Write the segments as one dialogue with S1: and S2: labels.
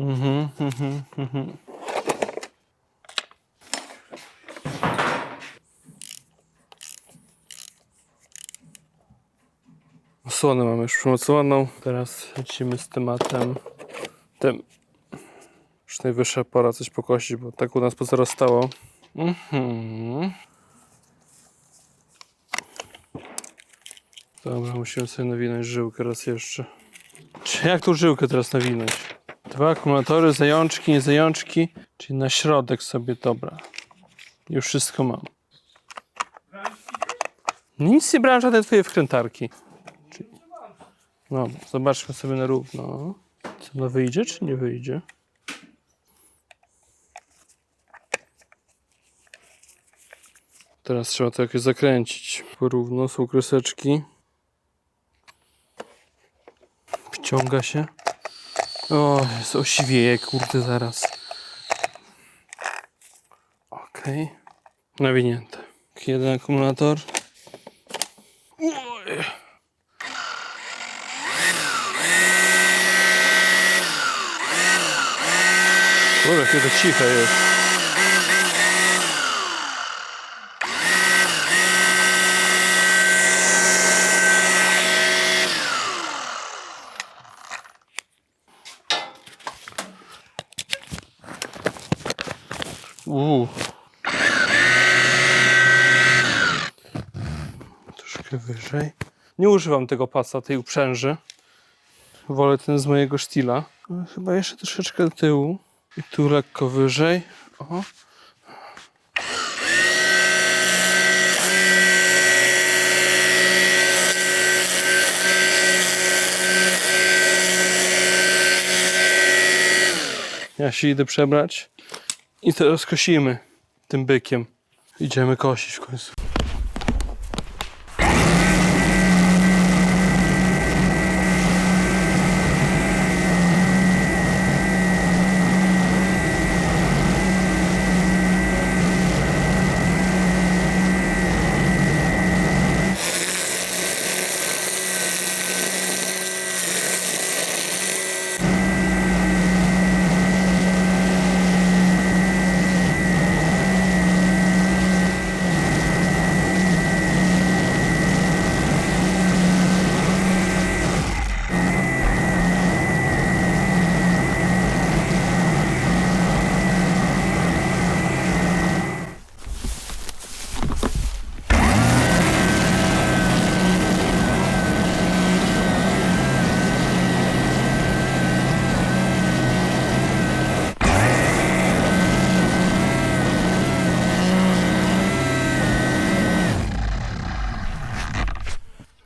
S1: Mhm, mhm, mhm. Osłonę mamy już przymocowaną. Teraz lecimy z tematem tym. Już najwyższa pora coś pokosić, bo tak u nas pozarastało. Mhm. Dobra, musimy sobie nawinąć żyłkę raz jeszcze. Czy jak tą żyłkę teraz nawinąć? Dwa akumulatory, zajączki, nie zajączki, czyli na środek sobie, dobra. Już wszystko mam. Nic nie brałem, żadne twoje wkrętarki. No, zobaczmy sobie na równo. Co no wyjdzie, czy nie wyjdzie? Teraz trzeba to jakoś zakręcić. Porówno są kreseczki. Wciąga się. O, jest osiwieje, kurde, zaraz. Okej. Nawinięte. Jeden akumulator. Kurde, jakie to ciche jest. Uuu. Troszkę wyżej. Nie używam tego pasa, tej uprzęży. Wolę ten z mojego sztila. No, Chyba jeszcze troszeczkę do tyłu. I tu lekko wyżej. O. Ja się idę przebrać. I teraz kosimy tym bykiem. Idziemy kosić w końcu.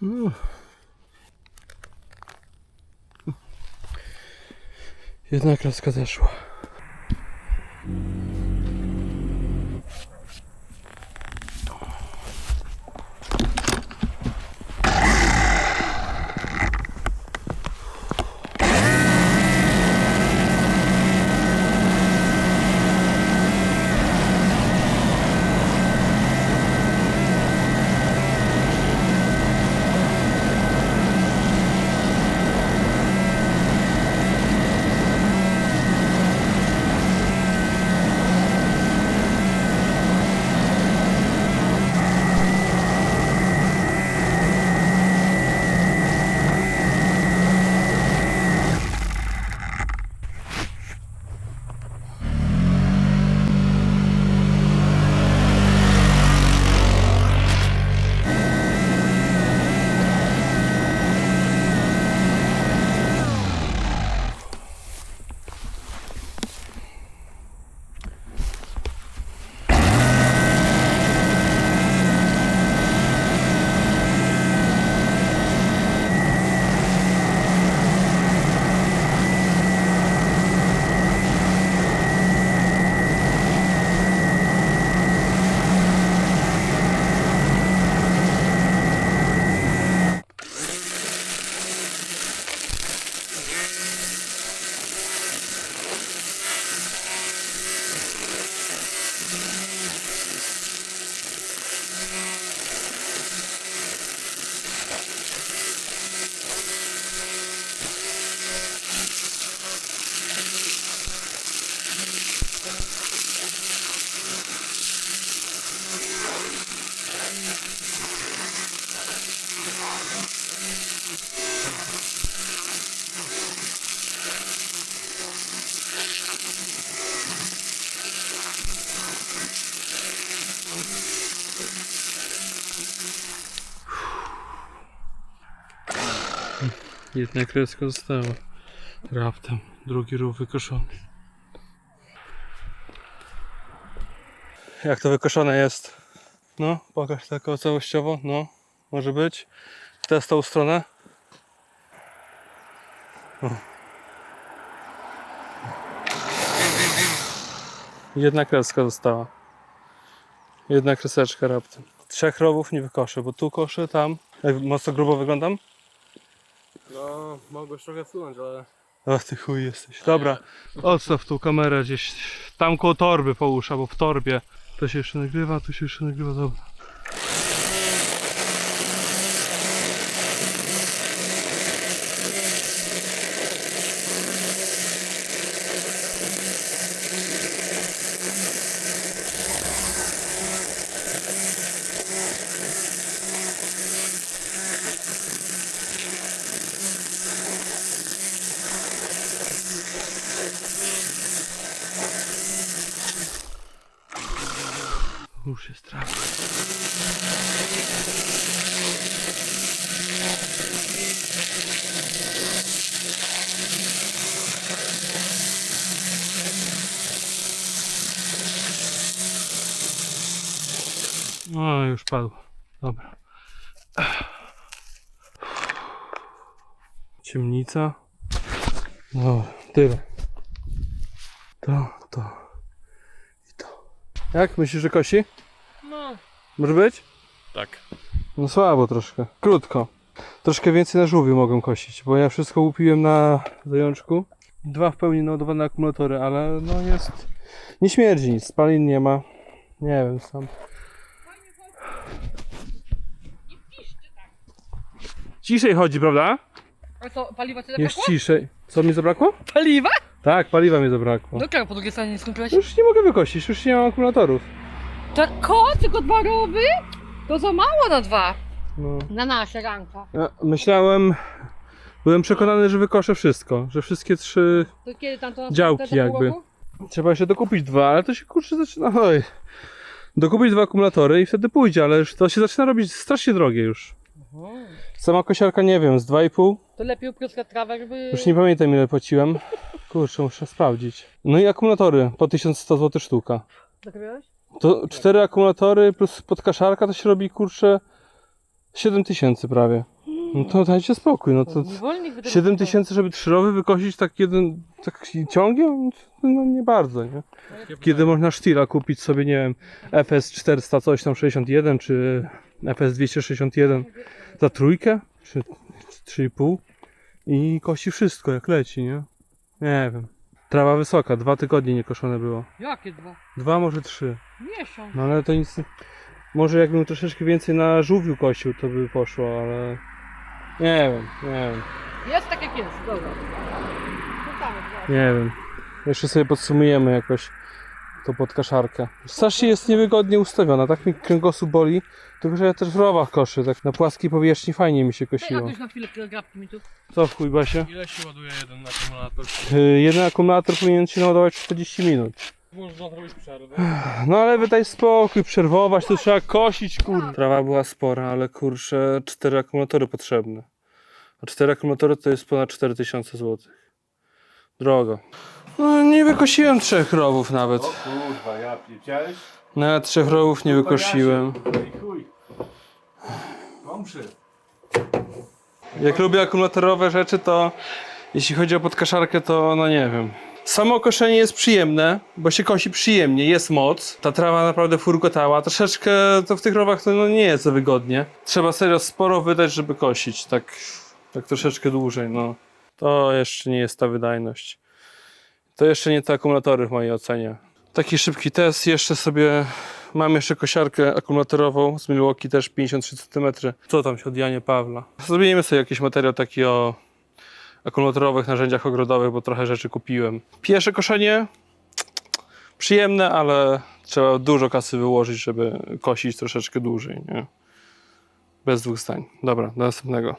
S1: Ну Однак розказав що. Jedna kreska została. Raptem drugi rów wykoszony. Jak to wykoszone jest? No, pokaż tak całościowo. No, może być. Teraz tą stronę. Jedna kreska została. Jedna kreseczka raptem. Trzech rowów nie wykoszę, bo tu koszę, tam. Jak mocno grubo wyglądam?
S2: No, mogłeś trochę wsunąć, ale...
S1: Ach ty chuj jesteś. Dobra, odstaw tą kamerę gdzieś tam koło torby połóż, albo w torbie. To się jeszcze nagrywa, tu się jeszcze nagrywa, dobra. Już jest trawa. No już padło. Dobra. Ciemnica. No, tyle. To, to i to. Jak myślisz, że kosi?
S2: No.
S1: Może być?
S2: Tak.
S1: No słabo troszkę. Krótko. Troszkę więcej na żółwiu mogę kosić, bo ja wszystko upiłem na zajączku. Dwa w pełni naładowane akumulatory, ale no jest... Nie śmierdzi nic, spalin nie ma. Nie wiem, sam. Ciszej chodzi, prawda?
S3: A co, paliwa ci
S1: Jest
S3: zabrakło?
S1: ciszej. Co mi zabrakło?
S3: Paliwa?
S1: Tak, paliwa mi zabrakło.
S3: No czego po drugiej stronie nie skończyłeś?
S1: Już nie mogę wykosić, już nie mam akumulatorów.
S3: Tak ko, tylko dwa rowy? To za mało na dwa.
S1: No.
S3: Na nasze ranka.
S1: Ja myślałem... Byłem przekonany, że wykoszę wszystko, że wszystkie trzy
S3: To kiedy tam to na
S1: Działki
S3: to pół
S1: jakby.
S3: roku?
S1: Trzeba jeszcze dokupić dwa, ale to się kurczę zaczyna. Oj. Dokupić dwa akumulatory i wtedy pójdzie, ale już to się zaczyna robić strasznie drogie już. Sama kosiarka nie wiem, z 2,5.
S3: To lepiej upryskać trawę, żeby...
S1: Już nie pamiętam ile płaciłem. Kurczę, muszę sprawdzić. No i akumulatory po 1100 zł sztuka.
S3: Zakryłeś?
S1: To cztery akumulatory plus podkaszarka to się robi kurczę 7000 prawie. No to dajcie spokój, no to
S3: Niewolnik by tego
S1: 7000 żeby trzyrowy wykosić tak jeden tak ciągiem? No nie bardzo, nie? Kiedy można sztila kupić sobie, nie wiem, FS 400 coś tam 61 czy FS 261 za trójkę czy 3,5 i kości wszystko jak leci, nie? Nie wiem. Trawa wysoka, dwa tygodnie nie koszone było.
S3: Jakie dwa?
S1: Dwa, może trzy.
S3: Miesiąc.
S1: No ale to nic. Może jakbym troszeczkę więcej na żółwiu kosił, to by poszło, ale. Nie wiem, nie wiem,
S3: Jest tak jak jest, dobra.
S1: nie wiem. Jeszcze sobie podsumujemy jakoś tą podkaszarkę. Strasznie jest niewygodnie ustawiona, tak mi kręgosłup boli. Tylko, że ja też w rowach koszę, tak na płaskiej powierzchni fajnie mi się kosiło.
S3: na chwilę mi tu.
S1: Co w chuj, Basie?
S2: Ile się ładuje jeden akumulator?
S1: Yy, jeden akumulator powinien się naładować w 40 minut.
S2: Można zrobić przerwę.
S1: No ale wydaj spokój, przerwować, to trzeba kosić, kurde. Trawa była spora, ale kurczę, cztery akumulatory potrzebne. A cztery akumulatory to jest ponad 4000 zł. Drogo. No nie wykosiłem trzech rowów nawet.
S2: kurwa, ja widziałeś?
S1: Nawet trzech rowów nie wykosiłem.
S2: I chuj. Pomszy.
S1: Jak lubię akumulatorowe rzeczy, to jeśli chodzi o podkaszarkę, to no nie wiem. Samo koszenie jest przyjemne, bo się kosi przyjemnie, jest moc. Ta trawa naprawdę furkotała. Troszeczkę to w tych rowach to no nie jest za wygodnie. Trzeba serio sporo wydać, żeby kosić. Tak, tak troszeczkę dłużej, no. To jeszcze nie jest ta wydajność. To jeszcze nie te akumulatory w mojej ocenie. Taki szybki test. Jeszcze sobie mam jeszcze kosiarkę akumulatorową z Milwaukee też 53 cm. Co tam się od Janie Pawla? Zrobimy sobie jakiś materiał taki o akumulatorowych narzędziach ogrodowych, bo trochę rzeczy kupiłem. Pierwsze koszenie przyjemne, ale trzeba dużo kasy wyłożyć, żeby kosić troszeczkę dłużej. Nie? Bez dwóch zdań. Dobra, do następnego.